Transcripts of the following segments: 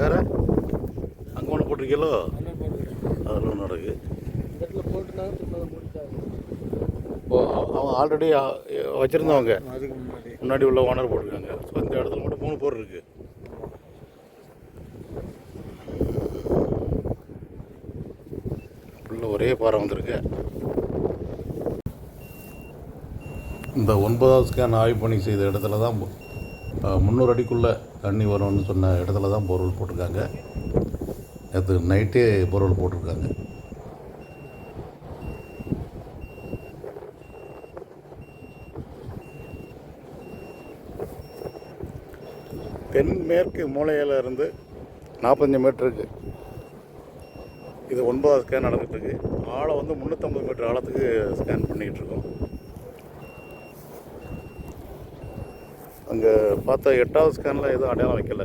வேற? அங்கே ஒன்று போட்டிருக்கீங்களோ? அதில் ஒன்று நடக்கு ஓ அவ- அவங்க ஆல்ரெடி வச்சுருந்தவங்க. அதுக்கு முன்னாடி. முன்னாடி உள்ள ஓனர் போட்டிருக்காங்க. ஸோ இந்த இடத்துல மட்டும் மூணு போர் இருக்கு. உள்ள ஒரே பாறை வந்திருக்கு. இந்த ஒன்பதாவது ஸ்கேன் ஆய்வு பணி செய்த இடத்துல தான் முந்நூறு அடிக்குள்ளே தண்ணி வரும்னு சொன்ன இடத்துல தான் போர்வெல் போட்டிருக்காங்க. நேற்று நைட்டே போர்வெல் போட்டிருக்காங்க. தென்மேற்கு மூலையில் இருந்து நாற்பத்தஞ்சு மீட்டருக்கு இது ஒன்பதாவது ஸ்கேன் நடந்துகிட்ருக்கு ஆழம் வந்து முந்நூற்றம்பது மீட்டர் ஆழத்துக்கு ஸ்கேன் பண்ணிக்கிட்டு இருக்கோம். அங்கே பார்த்த எட்டாவது ஸ்கேனில் எதுவும் அடையாளம் வைக்கல.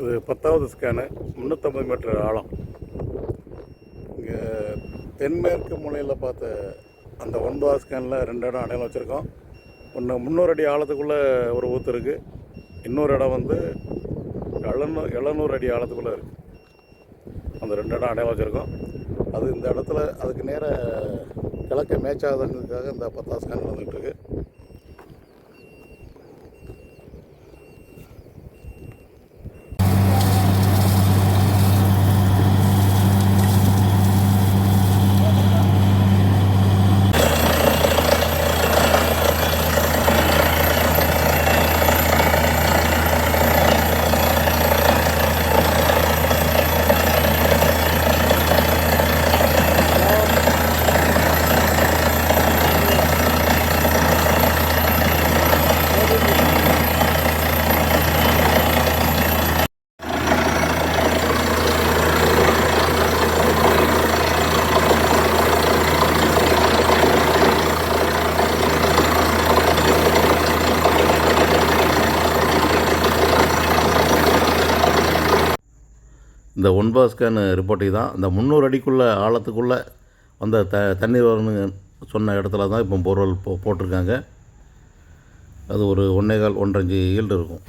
இது பத்தாவது ஸ்கேனு முந்நூற்றம்பது மீட்டர் ஆழம். இங்கே தென்மேற்கு மூலையில் பார்த்த அந்த ஒன்பதாவது ஸ்கேனில் ரெண்டு இடம் அடையாளம் வச்சுருக்கோம். ஒன்று முந்நூறு அடி ஆழத்துக்குள்ளே ஒரு ஊற்று இருக்குது இன்னொரு இடம் வந்து எழுநூ எழுநூறு அடி ஆழத்துக்குள்ளே இருக்குது அந்த ரெண்டு இடம் அடையாளம் வச்சுருக்கோம். அது இந்த இடத்துல அதுக்கு நேர கிழக்க மேய்ச்சாதங்கிறதுக்காக இந்த பத்தாசு ஸ்கேன் நடந்துகிட்டு இருக்குது இந்த ஒன்பது ஸ்கேன் ரிப்போர்ட்டை தான். இந்த முந்நூறு அடிக்குள்ளே ஆழத்துக்குள்ளே வந்த த தண்ணீர் வரணுங்க சொன்ன இடத்துல தான் இப்போ போர்வெல் போ போட்டிருக்காங்க. அது ஒரு ஒன்றே கால் ஒன்றரை ஈல்டு இருக்கும்.